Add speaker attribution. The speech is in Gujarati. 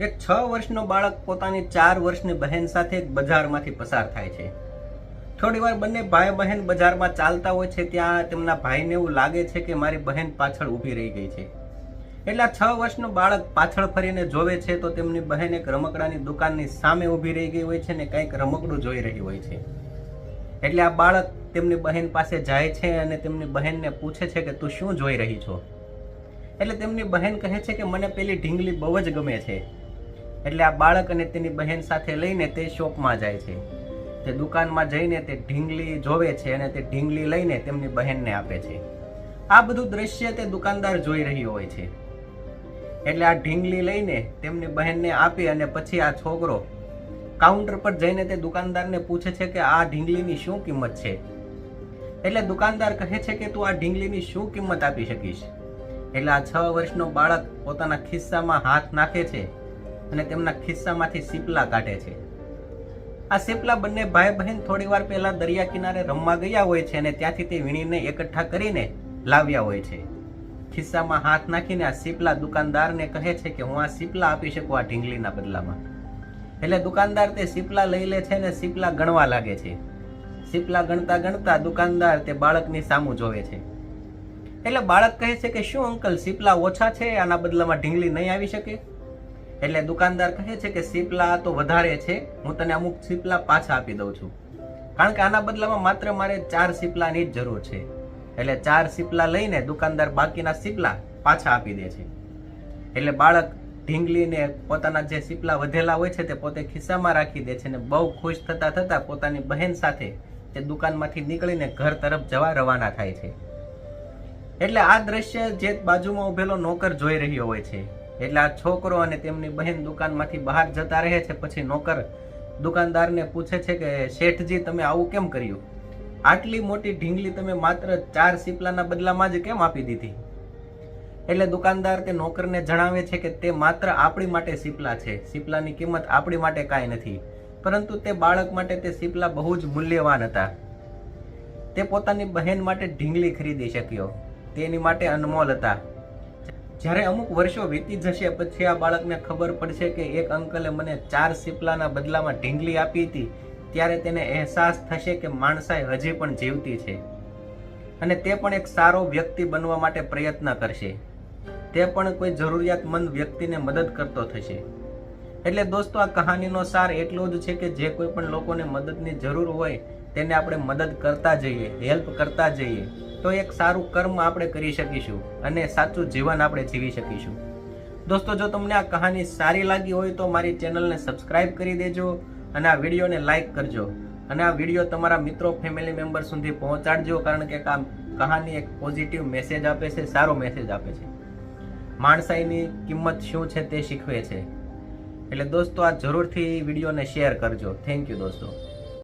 Speaker 1: એક છ વર્ષનો બાળક પોતાની ચાર વર્ષની બહેન સાથે બજારમાંથી પસાર થાય છે. થોડી વાર બંને ભાઈ બહેન બજારમાં ચાલતા હોય છે ત્યાં તેમના ભાઈને એવું લાગે છે કે મારી બહેન પાછળ ઊભી રહી ગઈ છે. એટલે છ વર્ષનું બાળક પાછળ ફરીને જોવે છે તો તેમની બહેન એક રમકડાની દુકાનની સામે ઊભી રહી ગઈ હોય છે ને કંઈક રમકડું જોઈ રહી હોય છે. એટલે આ બાળક તેમની બહેન પાસે જાય છે અને તેમની બહેનને પૂછે છે કે તું શું જોઈ રહી છો? એટલે તેમની બહેન કહે છે કે મને પેલી ઢીંગલી બહુ જ ગમે છે. એટલે આ બાળક અને તેની બહેન સાથે લઈને તે શોપમાં જાય છે. તે દુકાનમાં જઈને તે ઢીંગલી જોવે છે અને તે ઢીંગલી લઈને તેમની બહેનને આપે છે. આ બધું દ્રશ્ય તે દુકાનદાર જોઈ રહ્યો હોય છે. એટલે આ ઢીંગલી લઈને તેમની બહેનને આપી અને પછી આ છોકરો કાઉન્ટર પર જઈને તે દુકાનદારને પૂછે છે કે આ ઢીંગલીની શું કિંમત છે? એટલે દુકાનદાર કહે છે કે તું આ ઢીંગલીની શું કિંમત આપી શકીશ? એટલે આ છ વર્ષનો બાળક પોતાના ખિસ્સામાં હાથ નાખે છે અને તેમના ખિસ્સામાંથી સીપલા કાઢે છે. આ સીપલા બંને ભાઈ બહેન થોડી વાર પહેલા દરિયા કિનારે રમવા ગયા હોય છે અને ત્યાંથી તે વીણીને એકઠા કરીને લાવ્યા હોય છે. ખિસ્સામાં હાથ નાખીને આ સીપલા દુકાનદારને કહે છે કે, હું આ સીપલા આપી શકું આ ઢીંગલીના બદલામાં. એટલે દુકાનદાર તે સીપલા લઈ લે છે અને સીપલા ગણવા લાગે છે. સીપલા ગણતા ગણતા દુકાનદાર તે બાળકની સામું જોવે છે. એટલે બાળક કહે છે કે, શું અંકલ, સીપલા ઓછા છે? આના બદલામાં ઢીંગલી નહીં આવી શકે? એટલે દુકાનદાર કહે છે કે સીપલા તો વધારે છે, હું તને અમુક સીપલા પાછા આપી દઉં છું. કારણ કે આના બદલામાં માત્ર મારે ચાર સીપલાની જ જરૂર છે. એટલે ચાર સીપલા લઈને દુકાનદાર બાકીના સીપલા પાછા આપી દે છે. એટલે બાળક ઢીંગલીને પોતાના જે સીપલા વધેલા હોય છે તે પોતે ખિસ્સામાં રાખી દે છે અને બહુ ખુશ થતા થતાં પોતાની બહેન સાથે તે દુકાનમાંથી નીકળીને ઘર તરફ જવા રવાના થાય છે. એટલે આ દ્રશ્ય જે બાજુમાં ઉભેલો નોકર જોઈ રહ્યો હોય છે. એટલે આ છોકરો અને તેમની બહેન દુકાનમાંથી બહાર જતા રહે છે, પછી નોકર દુકાનદારને પૂછે છે કે, શેઠજી, તમે આવું કેમ કર્યું? આટલી મોટી ઢીંગલી તમે માત્ર ચાર સીપલાના બદલામાં જ કેમ આપી દીધી? એટલે દુકાનદાર તે નોકરને જણાવે છે કે, તે માત્ર આપણી માટે સીપલા છે. સીપલાની કિંમત આપણી માટે કાંઈ નથી. પરંતુ તે બાળક માટે તે સીપલા બહુ જ મૂલ્યવાન હતા. તે પોતાની બહેન માટે ઢીંગલી ખરીદી શક્યો. તેની માટે અનમોલ હતા. જ્યારે અમુક વર્ષો વીતી જશે, પછી આ બાળકને ખબર પડશે કે એક અંકલે મને ચાર સીપલાના બદલામાં ઢીંગલી આપી હતી, ત્યારે તેને અહેસાસ થશે કે માણસાઈ હજી પણ જીવતી છે. અને તે પણ એક સારો વ્યક્તિ બનવા માટે પ્રયત્ન કરશે. તે પણ કોઈ જરૂરિયાતમંદ વ્યક્તિને મદદ કરતો થશે. એટલે દોસ્તો, આ કહાનીનો સાર એટલો જ છે કે જે કોઈ પણ લોકોને મદદની જરૂર હોય, તેને આપણે મદદ કરતા જઈએ, હેલ્પ કરતા જઈએ. તો એક સારું કર્મ આપણે કરી શકીશું અને સાચું જીવન આપણે જીવી શકીશું. દોસ્તો, જો તમને આ કહાની સારી લાગી હોય તો મારી ચેનલને સબસ્ક્રાઇબ કરી દેજો અને આ વિડીયોને લાઇક કરજો અને આ વીડિયો તમારા મિત્રો, ફેમિલી મેમ્બર સુધી પહોંચાડજો કારણ કે આ કહાની એક પોઝિટિવ મેસેજ આપે છે, સારો મેસેજ આપે છે. માણસાઈની કિંમત શું છે તે શીખવે છે. એટલે દોસ્તો, આ જરૂરથી વિડીયોને શેર કરજો. થેન્ક યુ દોસ્તો.